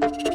thank you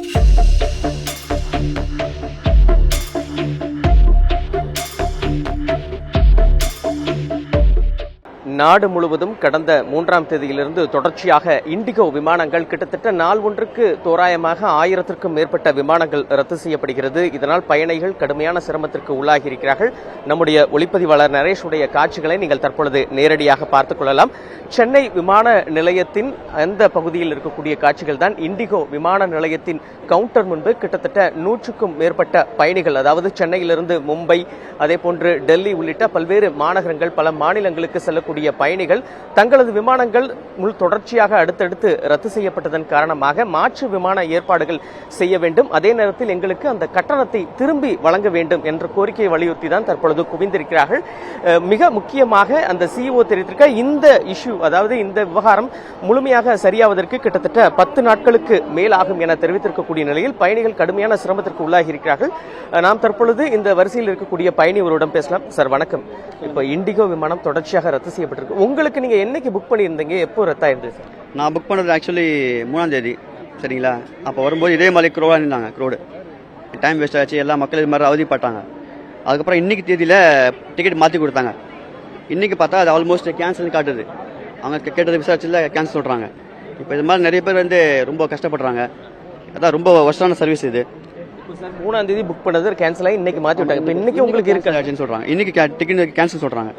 நாடு முழுவதும் கடந்த மூன்றாம் தேதியிலிருந்து தொடர்ச்சியாக இண்டிகோ விமானங்கள் கிட்டத்தட்ட நாள் ஒன்றுக்கு தோராயமாக ஆயிரத்திற்கும் மேற்பட்ட விமானங்கள் ரத்து செய்யப்படுகிறது. இதனால் பயணிகள் கடுமையான சிரமத்திற்கு உள்ளாகி இருக்கிறார்கள் நம்முடைய ஒளிப்பதிவாளர் நரேஷுடைய காட்சிகளை நீங்கள் தற்பொழுது நேரடியாக பார்த்துக் கொள்ளலாம். சென்னை விமான நிலையத்தின் அந்த பகுதியில் இருக்கக்கூடிய காட்சிகள் தான் இண்டிகோ விமான நிலையத்தின் கவுண்டர் முன்பு கிட்டத்தட்ட நூற்றுக்கும் மேற்பட்ட பயணிகள் அதாவது சென்னையிலிருந்து மும்பை அதே போன்று டெல்லி உள்ளிட்ட பல்வேறு மாநகரங்கள் பல மாநிலங்களுக்கு செல்லக்கூடிய பயணிகள் தங்களது விமானங்கள் முள் தொடர்ச்சியாக அடுத்தடுத்து ரத்து செய்யப்பட்டதன் காரணமாக மாற்று விமான ஏற்பாடுகள் செய்ய வேண்டும். அதே நேரத்தில் எங்களுக்கு அந்த கட்டணத்தை திரும்பி வழங்க வேண்டும் என்ற கோரிக்கையை வலியுறுத்தி தான் தற்பொழுது குவிந்திருக்கிறார்கள். மிக முக்கியமாக அந்த சிஇஓ தெரிவித்திருக்க இந்த இஷ்யூ அதாவது இந்த விவகாரம் முழுமையாக சரியாவதற்கு கிட்டத்தட்ட பத்து நாட்களுக்கு மேலாகும் என தெரிவித்திருக்கக்கூடிய நிலையில் பயணிகள் கடுமையான சிரமத்திற்கு உள்ளாகி இருக்கிறார்கள். நாம் தற்பொழுது இந்த வரிசையில் இருக்கக்கூடிய பயணி ஒருவரிடம் பேசலாம். சார் வணக்கம். இப்போ இண்டிகோ விமானம் தொடர்ச்சியாக ரத்து செய்யப்பட்டிருக்கு உங்களுக்கு நீங்க என்னைக்கு புக் பண்ணியிருந்தீங்க? எப்போ ரத்தாயிருந்தது சார் நான் புக் பண்ணது ஆக்சுவலி மூணாம் தேதி சரிங்களா? அப்போ வரும்போது இதே மாதிரி க்ரோவாக இருந்தாங்க க்ரோடு டைம் வேஸ்ட் ஆச்சு எல்லா மக்களும் இது மாதிரி அவதிப்பட்டாங்க. அதுக்கப்புறம் இன்னைக்கு தேதியில் டிக்கெட் மாற்றி கொடுத்தாங்க. இன்னைக்கு பார்த்தா அது ஆல்மோஸ்ட் கேன்சல் காட்டுது. அவங்க கேட்டது விசாரிச்சில் கேன்சல் சொல்கிறாங்க இப்போ இது மாதிரி நிறைய பேர் வந்து ரொம்ப கஷ்டப்படுறாங்க. அதான் ரொம்ப ஒர்ஸ்டான சர்வீஸ் இது. மூணாம் தேதி புக் பண்ணது கேன்சல் ஆகி இன்னைக்கு மாத்தி விட்டாங்க. இப்போ இன்னைக்கு உங்களுக்கு இருக்கு? சொல்கிறாங்க இன்னைக்கு டிக்கெட் கேன்சல் சொல்கிறாங்க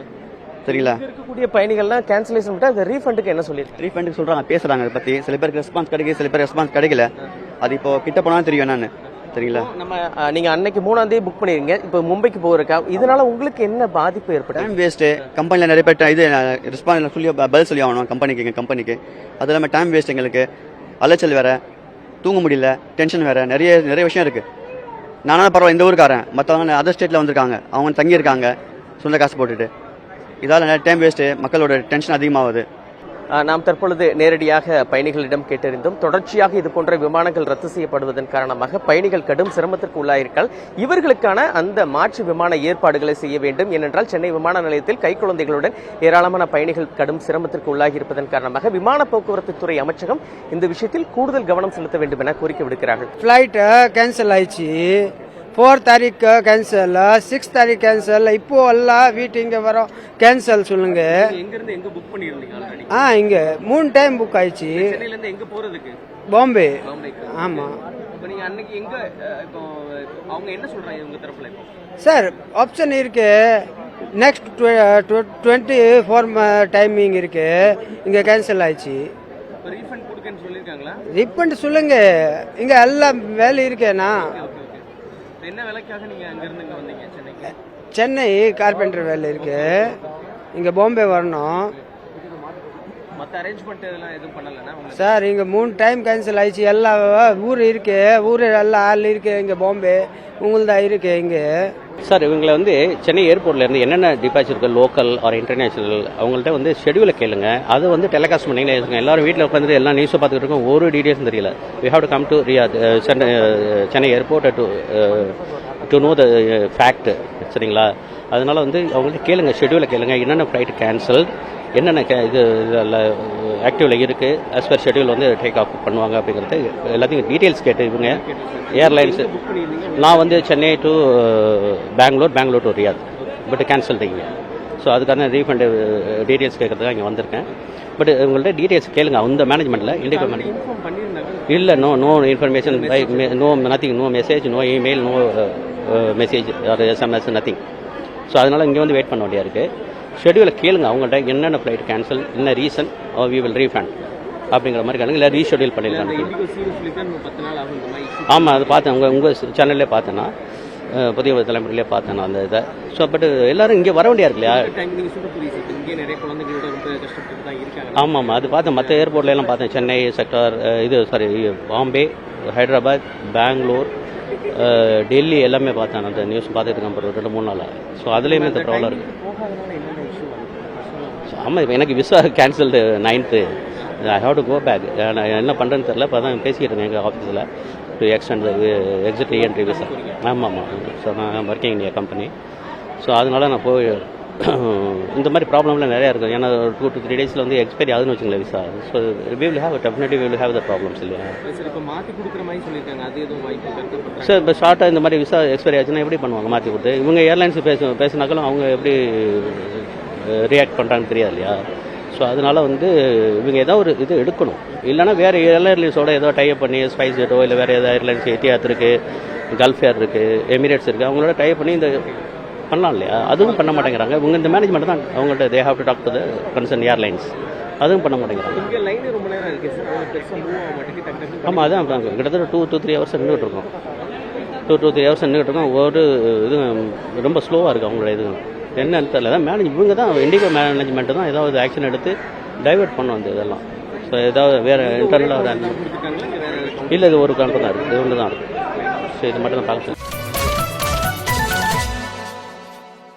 சரிங்களா இருக்கக்கூடிய பயணிகள்லாம் கேன்சலேஷன் விட்டா அந்த ரீஃபண்டுக்கு என்ன சொல்லியிருக்கு ரீஃபண்டுக்கு சொல்கிறாங்க பேசுகிறாங்க அதை பற்றி சில பேருக்கு ரெஸ்பான்ஸ் கிடைக்குது சில பேர் ரெஸ்பான்ஸ் கிடைக்கல. அது இப்போ கிட்ட போனால் தெரியும் என்னன்னு. சரிங்களா நம்ம அஹ், நீங்க அன்னைக்கு மூணாம் தேதி புக் பண்ணிருங்க இப்போ மும்பைக்கு போகிறக்கா இதனால உங்களுக்கு என்ன பாதிப்பு ஏற்பட்டது? டைம் வேஸ்ட்டு கம்பெனியில் நிறைய பேர் இது ரெஸ்பான்ஸ் சொல்லி பதில் சொல்லி ஆகணும் கம்பெனிக்கு எங்கள் கம்பெனிக்கு அது இல்லாமல் டைம் வேஸ்ட் எங்களுக்கு. அலைச்சல் வேற தூங்க முடியல டென்ஷன் வேற நிறைய நிறைய விஷயம் இருக்கு. நானும் பரவாயில்ல இந்த ஊருக்காரன். மற்றவங்க அதர் ஸ்டேட்டில் வந்திருக்காங்க. அவங்க தங்கியிருக்காங்க. சொந்த காசு போட்டுட்டு. இதால் டைம் வேஸ்ட்டு மக்களோட டென்ஷன் அதிகமாகுது. நாம் தற்பொழுது நேரடியாக பயணிகளிடம் கேட்டறிந்தும் தொடர்ச்சியாக இது போன்ற விமானங்கள் ரத்து செய்யப்படுவதன் காரணமாக பயணிகள் கடும் சிரமத்திற்கு உள்ளாயிருக்கால் இவர்களுக்கான அந்த மாற்று விமான ஏற்பாடுகளை செய்ய வேண்டும். ஏனென்றால் சென்னை விமான நிலையத்தில் கைக்குழந்தைகளுடன் ஏராளமான பயணிகள் கடும் சிரமத்திற்கு உள்ளாகி இருப்பதன் காரணமாக விமான போக்குவரத்து துறை அமைச்சகம் இந்த விஷயத்தில் கூடுதல் கவனம் செலுத்த வேண்டும் என கோரிக்கை விடுக்கிறார்கள். ஃப்ளைட்டை கேன்சல் ஆயிடுச்சு. ஃபோர் தாரீக்கு கேன்சல் சிக்ஸ் தாரீக் கேன்சல் இப்போ எல்லாம் வீட்டு இங்கே வரோம் கேன்சல் சொல்லுங்க. ஆ இங்கே மூணு டைம் புக் ஆயிடுச்சு. சென்னையிலேருந்து எங்கே பாம்பே. ஆமாம் சார் ஆப்ஷன் இருக்கு. நெக்ஸ்ட் டுவெண்ட்டி ஃபோர் டைமிங் இருக்கு. இங்கே கேன்சல் ஆயிடுச்சு. ரீஃபண்ட் சொல்லுங்க. இங்கே எல்லாம் வேலை இருக்கேனா என்ன விலைக்காக நீங்க அங்க இருந்து இங்க வந்தீங்க சென்னைக்கு? சென்னை கார்பெண்டர் வேலை இருக்கு. இங்கே பாம்பே வரணும். மத்த அரேஞ்ச்மெண்ட் இதெல்லாம் எதுவும் பண்ணலன்னா உங்களுக்கு? சார் இங்கே மூணு டைம் கேன்சல் ஆயிடுச்சு. எல்லா ஊர் இருக்கு. ஊர் எல்லாம் ஆள் இருக்கு. இங்கே பாம்பே. உங்களுதான் இருக்கு இங்கே. சார் இவங்களை வந்து சென்னை ஏர்போர்ட்ல இருந்து என்னென்ன டிபாச் இருக்குது லோக்கல் ஆர் இன்டர்நேஷனல் அவங்கள்ட்ட வந்து ஷெடியூலை கேளுங்க. அது வந்து டெலிகாஸ்ட் பண்ணீங்களே இருக்குங்க எல்லாரும் வீட்டில் உட்காந்து எல்லா நியூஸும் பார்த்துட்டு இருக்கோம். ஒரு டீடைல்ஸும் தெரியல. We have to come to Riyadh Chennai Chennai airport to to know the fact சரிங்களா? அதனால வந்து அவங்கள்ட்ட கேளுங்க ஷெடியூலை கேளுங்க. என்னென்ன ஃப்ளைட் கேன்சல் என்னென்ன கே இது ஆக்டிவில் இருக்குது ஆஸ் பர் ஷெடியூல் வந்து டேக் ஆஃப் பண்ணுவாங்க அப்படிங்கிறது எல்லாத்தையும் டீட்டெயில்ஸ் கேட்டு இவங்க ஏர்லைன்ஸ் நான் வந்து Chennai to Bengaluru Bengaluru to Riyadh but cancel தீங்க ஸோ அதுக்கான ரீஃபண்டு டீட்டெயில்ஸ் கேட்கறதுக்கு இங்கே வந்திருக்கேன். பட் உங்கள்ட்ட டீட்டெயில்ஸ் கேளுங்க. அந்த மேனேஜ்மெண்ட்டில் இண்டிகோ மேனேஜ் இல்லை no no information no nothing no message no email no message or SMS nothing so அதனால் இங்கே வந்து வெயிட் பண்ண வேண்டியா இருக்குது ஷெடியூலை கேளுங்க அவங்கள்ட்ட என்னென்ன ஃப்ளைட் கேன்சல் என்ன ரீசன் வி வில் ரீஃபண்ட் அப்படிங்கிற மாதிரி கேளுங்க. இல்லை ரீஷெடியூல் பண்ணிடலாம். ஆமாம் அது பார்த்தேன். உங்கள் உங்கள் சேனல்லே பார்த்தேன்னா புதிய தலைமுறையிலே பார்த்தேன் நான் அந்த இதை. ஸோ பட் எல்லாரும் இங்கே வர வேண்டியா இருக்கு. இல்லையா ஆமாம் ஆமாம் அது பார்த்தேன். மற்ற ஏர்போர்ட்ல எல்லாம் பார்த்தேன். சென்னை செக்டார் இது சாரி பாம்பே ஹைதராபாத் பெங்களூர் டெல்லி எல்லாமே பார்த்தேன். அந்த நியூஸ் பார்த்துட்டு இருக்கேன் ஒரு ரெண்டு மூணு நாளாக ஸோ அதுலேயுமே இந்த ப்ராப்ளம் இருக்குது ஆமாம் இப்போ எனக்கு visa cancelled ninth I have to go back நான் என்ன பண்ணுறேன்னு தெரில இப்போ தான் பேசிக்கிட்டு இருந்தேன் எங்கள் ஆஃபீஸில் to extend exit re-entry visa ஆமாம் ஆமாம் ஸோ நான் ஒர்க்கிங் இன் கம்பெனி ஸோ அதனால நான் போய் இந்த மாதிரி ப்ராப்ளம்லாம் நிறையா இருக்கும். ஏன்னா டூ டு த்ரீ டேஸில் வந்து எக்ஸ்பைரி ஆகுதுன்னு வச்சுங்களேன் visa so will have definitely will have the problems இல்லையா? சார் இப்போ மாற்றி கொடுக்குற மாதிரி சொல்லியிருக்காங்க. அது எதுவும் வாய்ப்பு கருத்து சார் இப்போ ஷார்ட்டாக இந்த மாதிரி விசா எக்ஸ்பைரி ஆச்சுன்னா எப்படி பண்ணுவாங்க மாற்றி கொடுத்து? இவங்க ஏர்லைன்ஸ் பேச பேசினாக்களும் அவங்க எப்படி ரியாக்ட் பண்ணுறாங்கன்னு தெரியாது இல்லையா? ஸோ அதனால வந்து இவங்க ஏதோ ஒரு இது எடுக்கணும். இல்லைன்னா வேறு ஏர்லைன்ஸோட ஏதோ டைப் பண்ணி ஸ்பைஸ் ஜெட்டோ இல்லை வேறு ஏதாவது ஏர்லைன்ஸ் எத்தியாத் இருக்குது கல்ஃப் ஏர் இருக்குது எமிரேட்ஸ் இருக்குது அவங்களோட டைப் பண்ணி இந்த பண்ணலாம் இல்லையா? அதுவும் பண்ண மாட்டேங்கிறாங்க. இவங்க இந்த மேனேஜ்மெண்ட் தான் அவங்கள்ட்ட they have to talk to the concern airlines அதுவும் பண்ண மாட்டேங்கிறாங்க. ஆமாம் அதான் அதான். கிட்டத்தட்ட டூ டூ த்ரீ ஹவர்ஸ் நின்றுட்டு இருக்கோம். டூ டூ த்ரீ ஹவர்ஸ் நின்றுட்டு இருக்கோம். ஒரு இது ரொம்ப ஸ்லோவாக இருக்குது அவங்களோட இது. என்னன்னு தெரியல மேனேஜ் இவங்க தான் இண்டிகோ மேனேஜ்மெண்ட் தான் ஏதாவது ஆக்ஷன் எடுத்து டைவர்ட் பண்ணும் அந்த இதெல்லாம். ஸோ ஏதாவது வேறு இன்டர்னலாக இல்லை இது ஒரு கண்ட்ரோல் தான் இருக்குது இது ஒன்று தான் இருக்குது ஸோ இது மட்டும் தான் பார்க்க